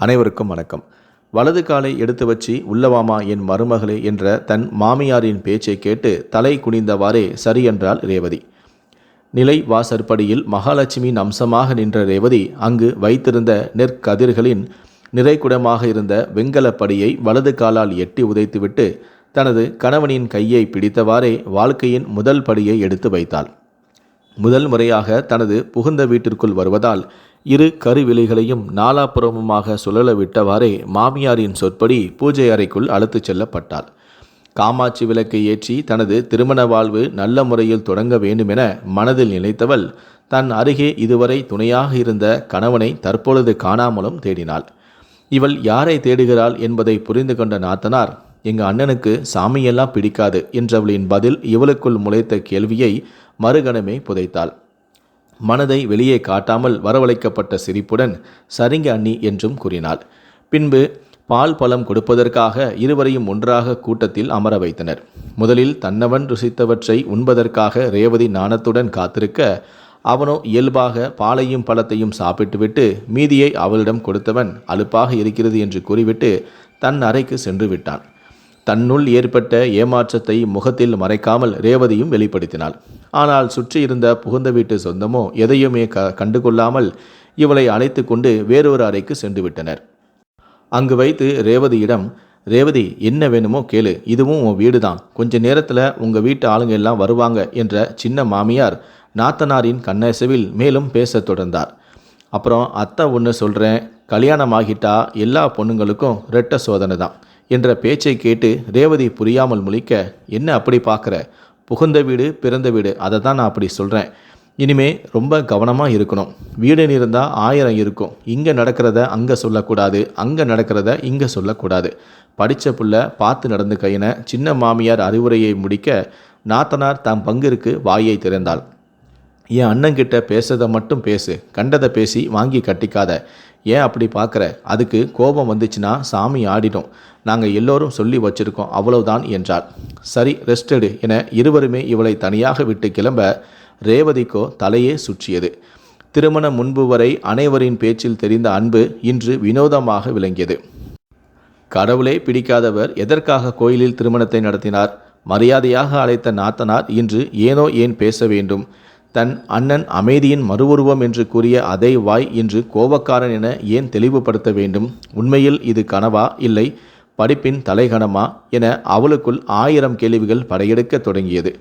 அனைவருக்கும் வணக்கம். வலது காலை எடுத்து வச்சு உள்ளவாமா என் மருமகளே என்ற தன் மாமியாரின் பேச்சை கேட்டு தலை குனிந்தவாறே சரியென்றாள் ரேவதி. நிலை வாசற்படியில் மகாலட்சுமியின் அம்சமாக நின்ற ரேவதி அங்கு வைத்திருந்த நெற்கதிர்களின் நிறைகுடமாக இருந்த வெங்கலப்படியை வலது காலால் எட்டி உதைத்துவிட்டு தனது கணவனின் கையை பிடித்தவாறே வாழ்க்கையின் முதல் படியை எடுத்து வைத்தாள். முதல் முறையாக தனது புகுந்த வீட்டிற்குள் வருவதால் இரு கருவிலைகளையும் நாலாபுறமுமாக சுழல விட்டவாறே மாமியாரின் சொற்படி பூஜை அறைக்குள் அழைத்துச் செல்லப்பட்டாள். காமாட்சி விளக்கை ஏற்றி தனது திருமண வாழ்வு நல்ல முறையில் தொடங்க வேண்டுமென மனதில் நினைத்தவள் தன் அருகே இதுவரை துணையாக இருந்த கணவனை தற்பொழுது காணாமலும் தேடினாள். இவள் யாரை தேடுகிறாள் என்பதை புரிந்து கொண்ட நாத்தனார் எங்க அண்ணனுக்கு சாமியெல்லாம் பிடிக்காது என்றவளின் பதில் இவளுக்குள் முளைத்த கேள்வியை மறுகணமே புதைத்தாள். மனதை வெளியே காட்டாமல் வரவழைக்கப்பட்ட சிரிப்புடன் சரிங்க அண்ணி என்றும் கூறினாள். பின்பு பால் பழம் கொடுப்பதற்காக இருவரையும் ஒன்றாக கூட்டத்தில் அமர வைத்தனர். முதலில் தன்னவன் ருசித்தவற்றை உண்பதற்காக ரேவதி நாணத்துடன் காத்திருக்க அவனோ இயல்பாக பாலையும் பழத்தையும் சாப்பிட்டுவிட்டு மீதியை அவளிடம் கொடுத்தவன் அலுப்பாக இருக்கிறது என்று கூறிவிட்டு தன் அறைக்கு சென்று விட்டான். தன்னுள் ஏற்பட்ட ஏமாற்றத்தை முகத்தில் மறைக்காமல் ரேவதியும் வெளிப்படுத்தினாள். ஆனால் சுற்றி இருந்த புகுந்த வீட்டு சொந்தமோ எதையுமே க கண்டுகொள்ளாமல் இவளை அழைத்து கொண்டு வேறொரு அறைக்கு சென்று விட்டனர். அங்கு வைத்து ரேவதியிடம் ரேவதி என்ன வேணுமோ கேளு. இதுவும் உன் வீடு தான் கொஞ்ச நேரத்தில் உங்கள் வீட்டு ஆளுங்க எல்லாம் வருவாங்க என்ற சின்ன மாமியார் நாத்தனாரின் கண்ணசவில் மேலும் பேசத் தொடர்ந்தார். அப்புறம் அத்தை ஒன்று சொல்கிறேன் கல்யாணம் ஆகிட்டா எல்லா பொண்ணுங்களுக்கும் ரெட்ட சோதனை தான் என்ற பேச்சை கேட்டு ரேவதி புரியாமல் முழிக்க என்ன அப்படி பார்க்குற? புகுந்த வீடு பிறந்த வீடு அதை தான் நான் அப்படி சொல்கிறேன் இனிமே ரொம்ப கவனமாக இருக்கணும். வீடுன்னு இருந்தால் ஆயிரம் இருக்கும். இங்கே நடக்கிறத அங்கே சொல்லக்கூடாது. அங்கே நடக்கிறத இங்கே சொல்லக்கூடாது. படித்த புள்ள பார்த்து நடந்து கையின சின்ன மாமியார் அறிவுரையை முடிக்க நாத்தனார் தம் பங்கிற்கு வாயை திறந்தாள். என் அண்ணங்கிட்ட பேசுறதை மட்டும் பேசு. கண்டதை பேசி வாங்கி கட்டிக்காத. ஏன் அப்படி பார்க்குற? அதுக்கு கோபம் வந்துச்சுன்னா சாமி ஆடிடும் நாங்கள் எல்லோரும் சொல்லி வச்சிருக்கோம் அவ்வளவுதான் என்றார் சரி ரெஸ்டடு என இருவருமே இவளை தனியாக விட்டு கிளம்ப ரேவதிக்கோ தலையே சுற்றியது. திருமணம் முன்பு வரை அனைவரின் பேச்சில் தெரிந்த அன்பு இன்று வினோதமாக விளங்கியது. கடவுளே பிடிக்காதவர் எதற்காக கோயிலில் திருமணத்தை நடத்தினார்? மரியாதையாக அழைத்த நாத்தனார் இன்று ஏனோ ஏன் பேச வேண்டும்? தன் அண்ணன் அமைதியின் மறுவுருவம் என்று கூறிய அதே வாய் இன்று கோபக்காரன் என ஏன் தெளிவுபடுத்த வேண்டும்? உண்மையில் இது கனவா? இல்லை. படிப்பின் தலைகணமா? என அவளுக்குள் ஆயிரம் கேள்விகள் படையெடுக்க தொடங்கியது.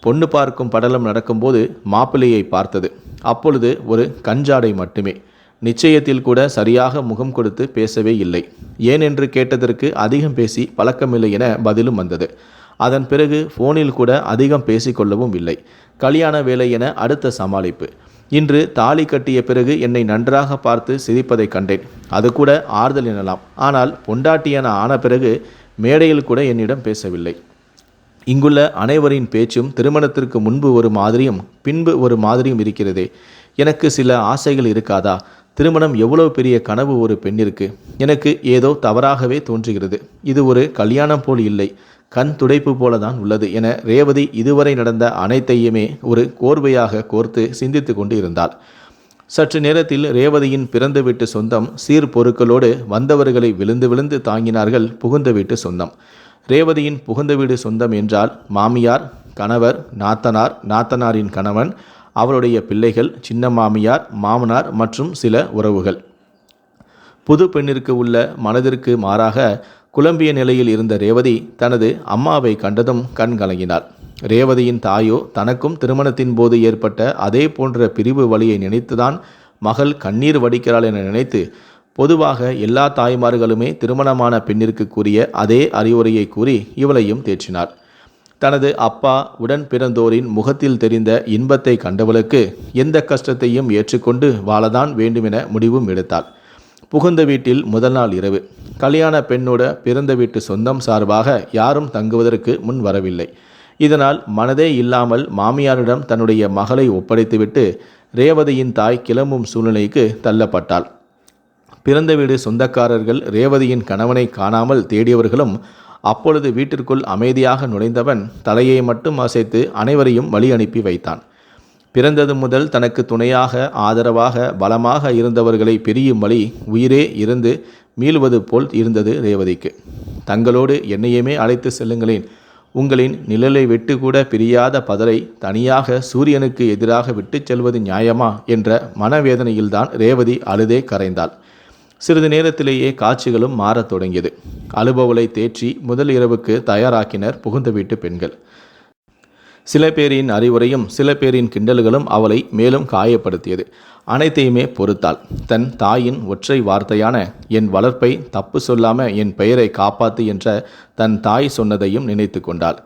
பொண்ணு பார்க்கும் படலம் நடக்கும்போது மாப்பிள்ளையை பார்த்தது. அப்பொழுது ஒரு கஞ்சாடை மட்டுமே. நிச்சயத்தில் கூட சரியாக முகம் கொடுத்து பேசவே இல்லை. ஏன் என்று கேட்டதற்கு அதிகம் பேசி பழக்கமில்லை என பதிலும் வந்தது. அதன் பிறகு ஃபோனில் கூட அதிகம் பேசிக்கொள்ளவும் இல்லை. கல்யாண வேலை என அடுத்த சமாளிப்பு. இன்று தாலி கட்டிய பிறகு என்னை நன்றாக பார்த்து சிரிப்பதை கண்டேன். அது கூட ஆறுதல் எனலாம். ஆனால் பொண்டாட்டியன ஆன பிறகு மேடையில் கூட என்னிடம் பேசவில்லை. இங்குள்ள அனைவரின் பேச்சும் திருமணத்திற்கு முன்பு ஒரு மாதிரியும் பின்பு ஒரு மாதிரியும் இருக்கிறதே. எனக்கு சில ஆசைகள் இருக்காதா? திருமணம் எவ்வளவு பெரிய கனவு ஒரு பெண்ணிற்கு? எனக்கு ஏதோ தவறாகவே தோன்றுகிறது. இது ஒரு கல்யாணம் போல் இல்லை. கண் துடைப்பு போல தான் உள்ளது என ரேவதி இதுவரை நடந்த அனைத்தையுமே ஒரு கோர்வையாக கோர்த்து சிந்தித்து கொண்டு இருந்தாள். சற்று நேரத்தில் ரேவதியின் பிறந்த வீட்டு சொந்தம் சீர் பொருட்களோடு வந்தவர்களை விழுந்து விழுந்து தாங்கினார்கள் புகுந்த வீட்டு சொந்தம். ரேவதியின் புகுந்த வீடு சொந்தம் என்றால் மாமியார் கணவர் நாத்தனார் நாத்தனாரின் கணவன் அவளுடைய பிள்ளைகள் சின்ன மாமியார் மாமனார் மற்றும் சில உறவுகள். புது பெண்ணிற்கு உள்ள மனதிற்கு மாறாக குழம்பிய நிலையில் இருந்த ரேவதி தனது அம்மாவை கண்டதும் கண் கலங்கினார் ரேவதியின் தாயோ தனக்கும் திருமணத்தின் போது ஏற்பட்ட அதே போன்ற பிரிவு வழியை நினைத்துதான் மகள் கண்ணீர் வடிக்கிறாள் என நினைத்து பொதுவாக எல்லா தாய்மார்களுமே திருமணமான பெண்ணிற்கு கூறிய அதே அறிவுரையை கூறி இவளையும் தேற்றினார் தனது அப்பா உடன் பிறந்தோரின் முகத்தில் தெரிந்த இன்பத்தை கண்டவளுக்கு எந்த கஷ்டத்தையும் ஏற்றுக்கொண்டு வாழதான் வேண்டுமென முடிவும் எடுத்தாள். புகுந்த வீட்டில் முதல் நாள் இரவு. கல்யாண பெண்ணோட பிறந்த வீட்டு சொந்தம் சார்பாக யாரும் தங்குவதற்கு முன் வரவில்லை. இதனால் மனதே இல்லாமல் மாமியாரிடம் தன்னுடைய மகளை ஒப்படைத்துவிட்டு ரேவதியின் தாய் கிளம்பும் சூழ்நிலைக்கு தள்ளப்பட்டாள். பிறந்த வீடு சொந்தக்காரர்கள் ரேவதியின் கணவனை காணாமல் தேடியவர்களும் அப்பொழுது வீட்டிற்குள் அமைதியாக நுழைந்தவன் தலையை மட்டும் அசைத்து அனைவரையும் வழி அனுப்பி வைத்தான். பிறந்தது முதல் தனக்கு துணையாக ஆதரவாக பலமாக இருந்தவர்களை பிரியும் வழி உயிரே இருந்து மீள்வது போல் இருந்தது ரேவதிக்கு. தங்களோடு என்னையுமே அழைத்து செல்லுங்களேன். உங்களின் நிழலை விட்டு கூட பிரியாத பதரை தனியாக சூரியனுக்கு எதிராக விட்டுச் செல்வது நியாயமா? என்ற மனவேதனையில்தான் ரேவதி அழுதே கரைந்தாள். சிறிது நேரத்திலேயே காட்சிகளும் மாறத் தொடங்கியது. அலுபவலை தேற்றி முதல் இரவுக்கு தயாராக்கினர் புகுந்த வீட்டு பெண்கள். சில பேரின் அறிவுரையும் சில பேரின் கிண்டல்களும் அவளை மேலும் காயப்படுத்தியது. அனைத்தையுமே பொறுத்தாள். தன் தாயின் ஒற்றை வார்த்தையான என் வளர்ப்பை தப்பு சொல்லாம என் பெயரை காப்பாத்து என்ற தன் தாய் சொன்னதையும் நினைத்து கொண்டாள்.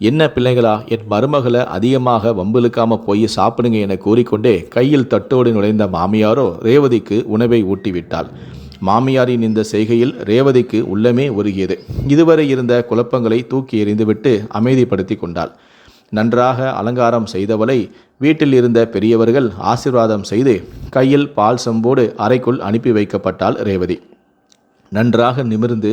என்ன பிள்ளைகளா என் மருமகளை அதிகமாக வம்பிழுக்காம போய் சாப்பிடுங்க என கூறிக்கொண்டே கையில் தட்டோடு நுழைந்த மாமியாரோ ரேவதிக்கு உணவை ஊட்டிவிட்டாள். மாமியாரின் இந்த செய்கையில் ரேவதிக்கு உள்ளமே உருகியது. இதுவரை இருந்த குழப்பங்களை தூக்கி எறிந்துவிட்டு அமைதிப்படுத்தி கொண்டாள். நன்றாக அலங்காரம் செய்தவளை வீட்டில் இருந்த பெரியவர்கள் ஆசிர்வாதம் செய்து கையில் பால் சம்போடு அறைக்குள் அனுப்பி வைக்கப்பட்டாள் ரேவதி. நன்றாக நிமிர்ந்து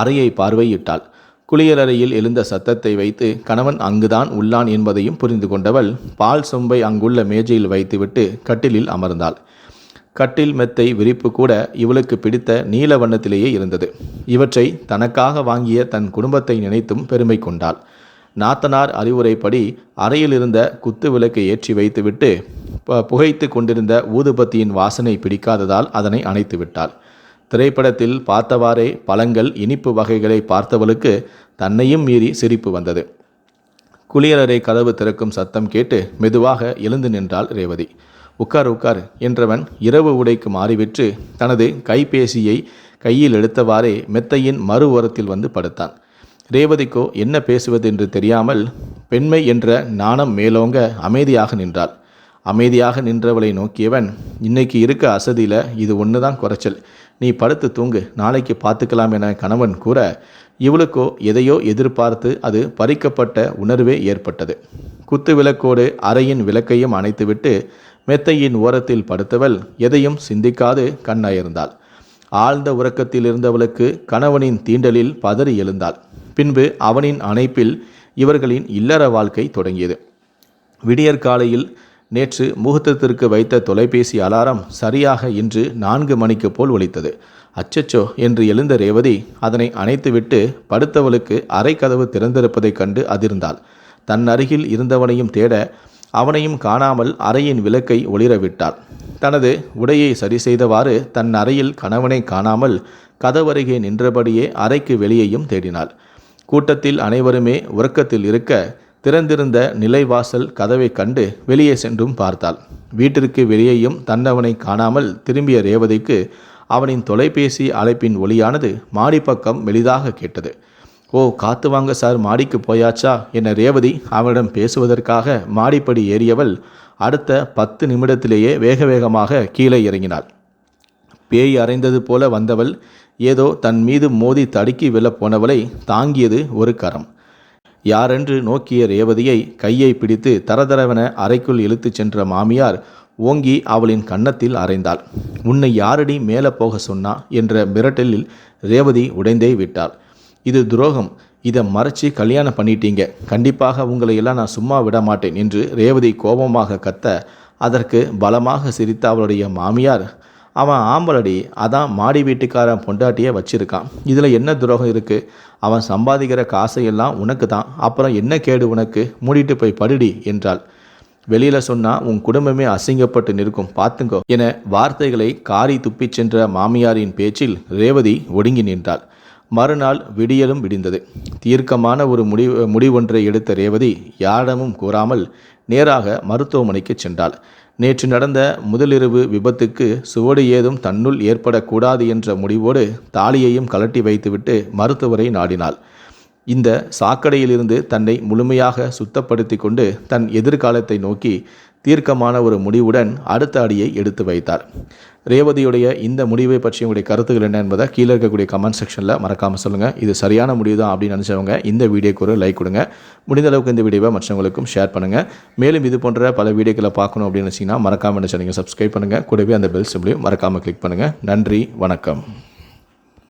அறையை பார்வையிட்டாள். குளியலறையில் எழுந்த சத்தத்தை வைத்து கணவன் அங்குதான் உள்ளான் என்பதையும் புரிந்து கொண்டவள் பால் சொம்பை அங்குள்ள மேஜையில் வைத்துவிட்டு கட்டிலில் அமர்ந்தாள். கட்டில் மெத்தை விரிப்பு கூட இவளுக்கு பிடித்த நீல வண்ணத்திலேயே இருந்தது. இவற்றை தனக்காக வாங்கிய தன் குடும்பத்தை நினைத்தும் பெருமை கொண்டாள். நாத்தனார் அறிவுரைப்படி அறையில் இருந்த குத்து விளக்கை ஏற்றி வைத்துவிட்டு புகைத்து கொண்டிருந்த ஊதுபத்தியின் வாசனை பிடிக்காததால் அதனை அணைத்து விட்டாள். திரைப்படத்தில் பார்த்தவாறே பழங்கள் இனிப்பு வகைகளை பார்த்தவளுக்கு தன்னையும் மீறி சிரிப்பு வந்தது. குளியலறை கதவு திறக்கும் சத்தம் கேட்டு மெதுவாக எழுந்து நின்றாள் ரேவதி. உட்கார் உட்கார் என்றவன் இரவு உடைக்கு மாறிவிட்டு தனது கைபேசியை கையில் எடுத்தவாறே மெத்தையின் மறு ஓரத்தில் வந்து படுத்தான். ரேவதிக்கோ என்ன பேசுவது என்று தெரியாமல் பெண்மை என்ற நாணம் மேலோங்க அமைதியாக நின்றாள். அமைதியாக நின்றவளை நோக்கியவன் இன்னைக்கு இருக்க அசதியில் இது ஒன்று தான் குறைச்சல். நீ படுத்து தூங்கு. நாளைக்கு பார்த்துக்கலாம் என கணவன் கூற இவளுக்கோ எதையோ எதிர்பார்த்து அது பறிக்கப்பட்ட உணர்வே ஏற்பட்டது. குத்து விளக்கோடு அறையின் விளக்கையும் அணைத்துவிட்டு மெத்தையின் ஓரத்தில் படுத்தவள் எதையும் சிந்திக்காது கண்ணாயிருந்தாள். ஆழ்ந்த உறக்கத்தில் இருந்தவளுக்கு கணவனின் தீண்டலில் பதறி எழுந்தாள். பின்பு அவனின் அணைப்பில் இவர்களின் இல்லற வாழ்க்கை தொடங்கியது. விடியற்காலையில் நேற்று முகூர்த்தத்திற்கு வைத்த தொலைபேசி அலாரம் சரியாக இன்று நான்கு மணிக்கு போல் ஒலித்தது. அச்சச்சோ என்று எழுந்த ரேவதி அதனை அணைத்துவிட்டு படுத்தவளுக்கு அரை கதவு திறந்திருப்பதைக் கண்டு அதிர்ந்தாள். தன் அருகில் இருந்தவனையும் தேட அவனையும் காணாமல் அறையின் விளக்கை ஒளிரவிட்டாள். தனது உடையை சரி செய்தவாறு தன் அறையில் கணவனை காணாமல் கதவருகே நின்றபடியே அறைக்கு வெளியேயும் தேடினாள். கூட்டத்தில் அனைவருமே உறக்கத்தில் இருக்க திறந்திருந்த நிலைவாசல் கதவை கண்டு வெளியே சென்றும் பார்த்தாள். வீட்டிற்கு வெளியேயும் தன்னவனை காணாமல் திரும்பிய ரேவதிக்கு அவனின் தொலைபேசி அழைப்பின் ஒளியானது மாடிப்பக்கம் மெலிதாக கேட்டது. ஓ காத்து வாங்க சார் மாடிக்கு போயாச்சா? என ரேவதி அவனிடம் பேசுவதற்காக மாடிப்படி ஏறியவள் அடுத்த பத்து நிமிடத்திலேயே வேக வேகமாக கீழே இறங்கினாள். பேய் அறைந்தது போல வந்தவள் ஏதோ தன் மீது மோதி தடுக்கி விழப் போனவளை தாங்கியது ஒரு கரம். யாரென்று நோக்கிய ரேவதியை கையை பிடித்து தரதரவென அறைக்குள் இழுத்துச் சென்ற மாமியார் ஓங்கி அவளின் கன்னத்தில் அறைந்தாள். உன்னை யாரடி மேலே போக சொன்னா? என்ற மிரட்டலில் ரேவதி உடைந்தே விட்டாள். இது துரோகம். இதை மறைச்சி கல்யாணம் பண்ணிட்டீங்க. கண்டிப்பாக உங்களை எல்லாம் நான் சும்மா விட மாட்டேன் என்று ரேவதி கோபமாக கத்த அதற்கு பலமாக சிரித்த அவளுடைய மாமியார் அவன் ஆம்பளடி அதான் மாடி வீட்டுக்காரன் பொண்டாட்டியே வச்சிருக்கான். இதில் என்ன துரோகம் இருக்குது அவன் சம்பாதிக்கிற காசையெல்லாம் உனக்கு தான். அப்புறம் என்ன கேடு உனக்கு? மூடிட்டு போய் படுடி என்றாள். வெளியில் சொன்னால் உன் குடும்பமே அசிங்கப்பட்டு நிற்கும் பார்த்துங்கோ என வார்த்தைகளை காரி துப்பிச் சென்ற மாமியாரின் பேச்சில் ரேவதி ஒடுங்கி நின்றாள். மறுநாள் விடியலும் விடிந்தது. தீர்க்கமான ஒரு முடி முடிவொன்றை எடுத்த ரேவதி யாரிடமும் கூறாமல் நேராக மருத்துவமனைக்கு சென்றாள். நேற்று நடந்த முதலிரவு விபத்துக்கு சுவடு ஏதும் தன்னுள் ஏற்படக்கூடாது என்ற முடிவோடு தாலியையும் கலட்டி வைத்துவிட்டு மருத்துவரை நாடினாள். இந்த சாக்கடையிலிருந்து தன்னை முழுமையாக சுத்தப்படுத்தி கொண்டு தன் எதிர்காலத்தை நோக்கி தீர்க்கமான ஒரு முடிவுடன் அடுத்த அடியை எடுத்து வைத்தார். ரேவதியுடைய இந்த முடிவை பற்றி உங்களுடைய கருத்துக்கள் என்ன என்பதை கீழே இருக்கக்கூடிய கமெண்ட் செக்ஷனில் மறக்காமல் சொல்லுங்கள் இது சரியான முடிவு தான் அப்படின்னு நினச்சவங்க இந்த வீடியோக்கு ஒரு லைக் கொடுங்க. முடிந்த அளவுக்கு இந்த வீடியோவை மற்றவங்களுக்கும் ஷேர் பண்ணுங்கள் மேலும் இது போன்ற பல வீடியோக்களை பார்க்கணும் அப்படின்னு நினச்சிங்கன்னா மறக்காமல் என்ன சப்ஸ்கிரைப் பண்ணுங்கள் கூடவே அந்த பெல் சிம்லையும் மறக்காமல் கிளிக் பண்ணுங்கள் நன்றி வணக்கம்.